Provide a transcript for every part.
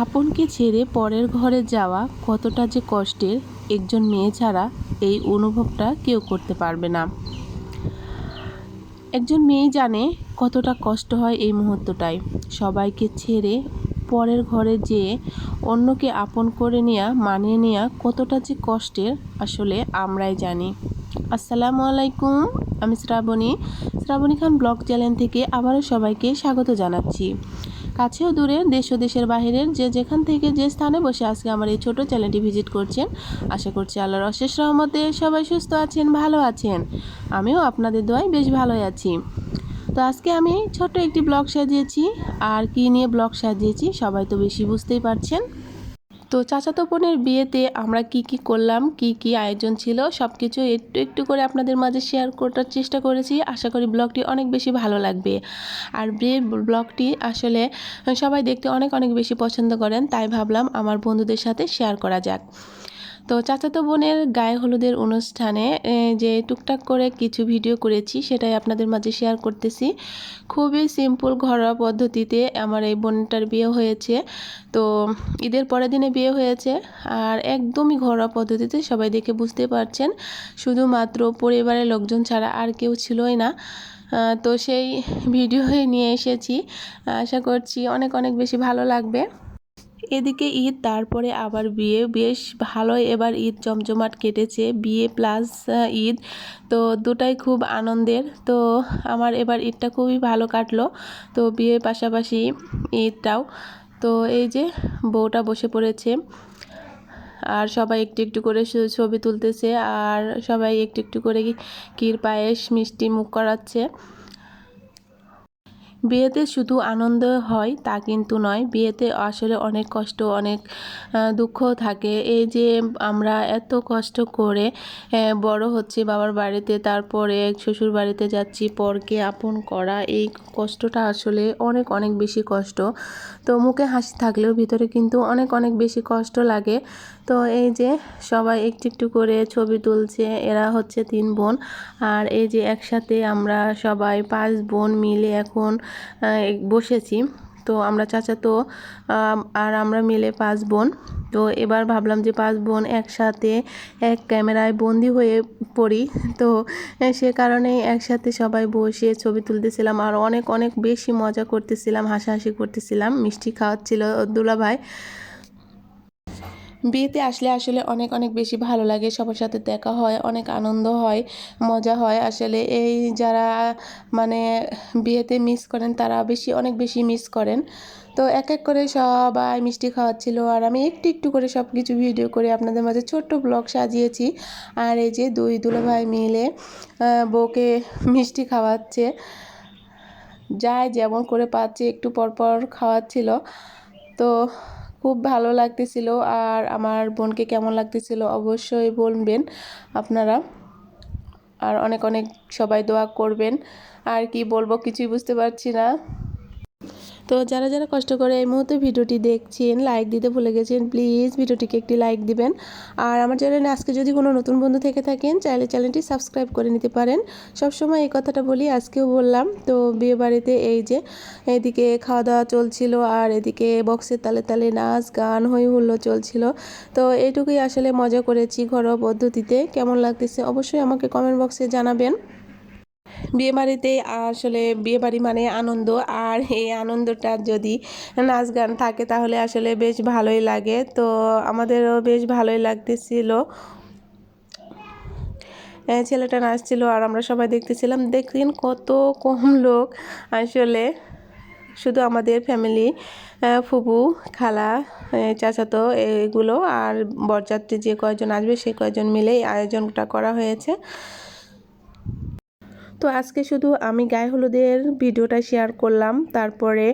আপনকে ছেড়ে পরের ঘরে যাওয়া কতটা যে কষ্টের, একজন মেয়ে ছাড়া এই অনুভবটা কেউ করতে পারবে না। একজন মেয়ে জানে কতটা কষ্ট হয় এই মুহূর্তটায়। সবাইকে ছেড়ে পরের ঘরে যেয়ে অন্যকে আপন করে নেওয়া মানিয়ে নেওয়া কতটা যে কষ্টের, আসলে আমরাই জানি। আসসালামু আলাইকুম, আমি শ্রাবণী। শ্রাবণী খান ব্লগ চ্যানেল থেকে আবারও সবাইকে স্বাগত জানাচ্ছি। কাছেও দূরে, দেশ ও দেশের বাহিরের যে যেখান থেকে যে স্থানে বসে আজকে আমার এই ছোট চ্যানেলটি ভিজিট করছেন, আশা করছি আল্লাহর অশেষ রহমতে সবাই সুস্থ আছেন, ভালো আছেন। আমিও আপনাদের দোয়ায় বেশ ভালোই আছি। তো আজকে আমি ছোট একটি ব্লগ সাজিয়েছি। আর কি নিয়ে ব্লগ সাজিয়েছি, সবাই তো বেশি বুঝতেই পারছেন। তো চাচাতো বোনের বিয়েতে আমরা কি কি করলাম, কি কি আয়োজন ছিল সব কিছু একটু একটু করে আপনাদের মাঝে শেয়ার করার চেষ্টা করেছি। আশা করি ব্লগটি অনেক বেশি ভালো লাগবে। আর বিয়ে ব্লগটি আসলে সবাই দেখতে অনেক অনেক বেশি পছন্দ করেন, তাই ভাবলাম আমার বন্ধুদের সাথে শেয়ার করা যাক। তো চাচাতো বোনের গায়ে হলুদের অনুষ্ঠানে যে টুকটাক করে কিছু ভিডিও করেছি, সেটাই আপনাদের মাঝে শেয়ার করতেছি। খুবই সিম্পল ঘরোয়া পদ্ধতিতে আমার এই বোনটার বিয়ে হয়েছে। তো ঈদের পরের দিনে বিয়ে হয়েছে, আর একদমই ঘরোয়া পদ্ধতিতে সবাই দেখে বুঝতে পারছেন। শুধুমাত্র পরিবারের লোকজন ছাড়া আর কেউ ছিলই না। তো সেই ভিডিওই নিয়ে এসেছি। আশা করছি অনেক অনেক বেশি ভালো লাগবে। এদিকে ঈদ, তারপরে আবার বিয়ে। বেশ ভালোই এবার ঈদ জমজমাট কেটেছে। বিয়ে প্লাস ঈদ। তো দুটাই খুব আনন্দের। তো আমার এবার ঈদটা খুবই ভালো কাটলো। তো বিয়ের পাশাপাশি ঈদটাও। তো এই যে বউটা বসে পড়েছে। আর সবাই একটু একটু করে ছবি তুলতেছে। আর সবাই একটু একটু করে ক্ষীর পায়েস, মিষ্টি মুখ করাচ্ছে। বিয়েতে শুধু আনন্দ হয় তা কিন্তু নয়। বিয়েতে আসলে অনেক কষ্ট, অনেক দুঃখও থাকে। এই যে আমরা এত কষ্ট করে বড় হচ্ছি, বাবার বাড়িতে, তারপরে শ্বশুর বাড়িতে যাচ্ছি, পরকে আপন করা, এই কষ্টটা আসলে অনেক অনেক বেশি কষ্ট। তো মুখে হাসি থাকলেও ভিতরে কিন্তু অনেক অনেক বেশি কষ্ট লাগে। তো এই যে সবাই একটু একটু করে ছবি তুলছে, এরা হচ্ছে তিন বোন। আর এই যে একসাথে আমরা সবাই পাঁচ বোন মিলে এখন বসেছি। তো আমরা চাচা তো আর আমরা মিলে পাঁচ বোন। তো এবার ভাবলাম যে পাঁচ বোন একসাথে এক ক্যামেরায় বন্দি হয়ে পড়ি। তো সে কারণে একসাথে সবাই বসে ছবি তুলতেছিলাম আর অনেক অনেক বেশি মজা করতেছিলাম, হাসাহাসি করতেছিলাম, মিষ্টি খাওয়াচ্ছিল দুলাভাই। বিয়েতে আসলে আসলে অনেক অনেক বেশি ভালো লাগে, সবার সাথে দেখা হয়, অনেক আনন্দ হয়, মজা হয়। আসলে এই যারা মানে বিয়েতে মিস করেন, তারা বেশি, অনেক বেশি মিস করেন। তো এক এক করে সবাই মিষ্টি খাওয়াচ্ছিল। আর আমি একটু একটু করে সব কিছু ভিডিও করে আপনাদের মাঝে ছোট্ট ব্লগ সাজিয়েছি। আর এই যে দুই দুলাভাই মিলে বউকে মিষ্টি খাওয়াচ্ছে। যায় যেমন করে পাচ্ছে, একটু পর পর খাওয়াচ্ছিল। তো খুব ভালো লাগতেছিল আর আমার বোনকে কেমন লাগতেছিল অবশ্যই বলবেন আপনারা। আর অনেক অনেক সবাই দোয়া করবেন। আর কি বলব কিছুই বুঝতে পারছি না। তো যারা যারা কষ্ট করে এই মুহূর্তে ভিডিওটি দেখছেন লাইক দিতে ভুলে গেছেন প্লিজ ভিডিওটিকে একটি লাইক দিবেন। আর আমার চ্যানেলে আজকে যদি কোনো নতুন বন্ধু থেকে থাকেন, চাইলে চ্যানেলটি সাবস্ক্রাইব করে নিতে পারেন। সবসময় এই কথাটা বলি, আজকেও বললাম, তো বিয়ে বাড়িতে এই যে এদিকে খাওয়া দাওয়া চলছিল, আর এদিকে বক্সের তালে তালে নাচ গান হই হুল্লো চলছিল। তো এইটুকুই আসলে মজা করেছি ঘরোয়া পদ্ধতিতে। কেমন লাগতেছে অবশ্যই আমাকে কমেন্ট বক্সে জানাবেন। বিয়ে বাড়িতে আসলে বিয়েবাড়ি মানে আনন্দ। আর এই আনন্দটা যদি নাচ গান থাকে তাহলে আসলে বেশ ভালোই লাগে। তো আমাদেরও বেশ ভালোই লাগতেছিল। ছেলেটা নাচছিল আর আমরা সবাই দেখতেছিলাম। দেখলেন কত কম লোক আসলে। শুধু আমাদের ফ্যামিলি ফুবু খালা চাচাতো এগুলো আর বরযাত্রী যে কয়জন আসবে সে কয়জন মিলেই আয়োজনটা করা হয়েছে। তো আজকে শুধু আমি গায়ে হলুদের ভিডিওটা শেয়ার করলাম। তারপরে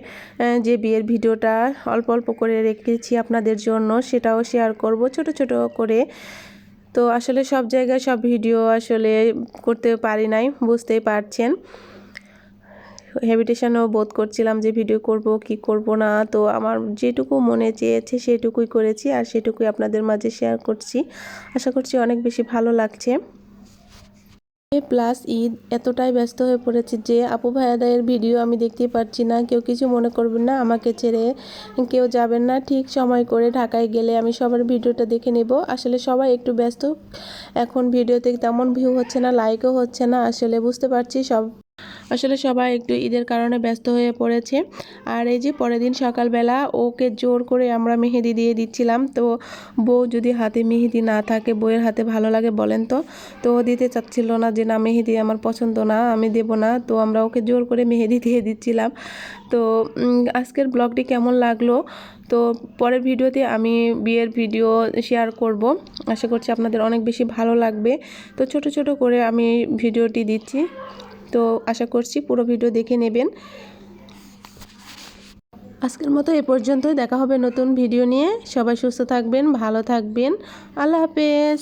যে বিয়ের ভিডিওটা অল্প অল্প করে রেখেছি আপনাদের জন্য, সেটাও শেয়ার করব ছোট ছোট করে। তো আসলে সব জায়গায় সব ভিডিও আসলে করতে পারি নাই, বুঝতেই পারছেন। হেবিটেশনও বোধ করছিলাম যে ভিডিও করব, কি করব না। তো আমার যেটুকু মনে চেয়েছে সেটুকুই করেছি আর সেটুকুই আপনাদের মাঝে শেয়ার করছি। আশা করছি অনেক বেশি ভালো লাগছে। প্লাস ঈদ এতটাই ব্যস্ত হয়ে পড়েছে যে আপু ভাইয়াদের ভিডিও আমি দেখতে পাচ্ছি না। কেউ কিছু মনে করবেন না, আমাকে ছেড়ে কেউ যাবেন না। ঠিক সময় করে ঢাকায় গেলে আমি সবার ভিডিওটা দেখে নেব। আসলে সবাই একটু ব্যস্ত, এখন ভিডিওতে তেমন ভিউ হচ্ছে না লাইকও হচ্ছে না। আসলে বুঝতে পারছি সব আসলে সবাই একটু ঈদের কারণে ব্যস্ত হয়ে পড়েছে। আর এই যে পরের দিন সকালবেলা ওকে জোর করে আমরা মেহেদি দিয়ে দিচ্ছিলাম। তো বউ যদি হাতে মেহেদি না থাকে, বউয়ের হাতে ভালো লাগে বলেন তো তো ও দিতে চাচ্ছিল না যে, না, মেহেদি আমার পছন্দ না, আমি দেব না। তো আমরা ওকে জোর করে মেহেদি দিয়ে দিচ্ছিলাম। তো আজকের ব্লগটি কেমন লাগল? তো পরের ভিডিওতে আমি বিয়ের ভিডিও শেয়ার করব। আশা করছি আপনাদের অনেক বেশি ভালো লাগবে। তো ছোট ছোট করে আমি ভিডিওটি দিচ্ছি। তো আশা করছি পুরো ভিডিও দেখে নেবেন। আজকের মতো এ পর্যন্তই। দেখা হবে নতুন ভিডিও নিয়ে। সবাই সুস্থ থাকবেন, ভালো থাকবেন। আল্লাহ হাফেজ।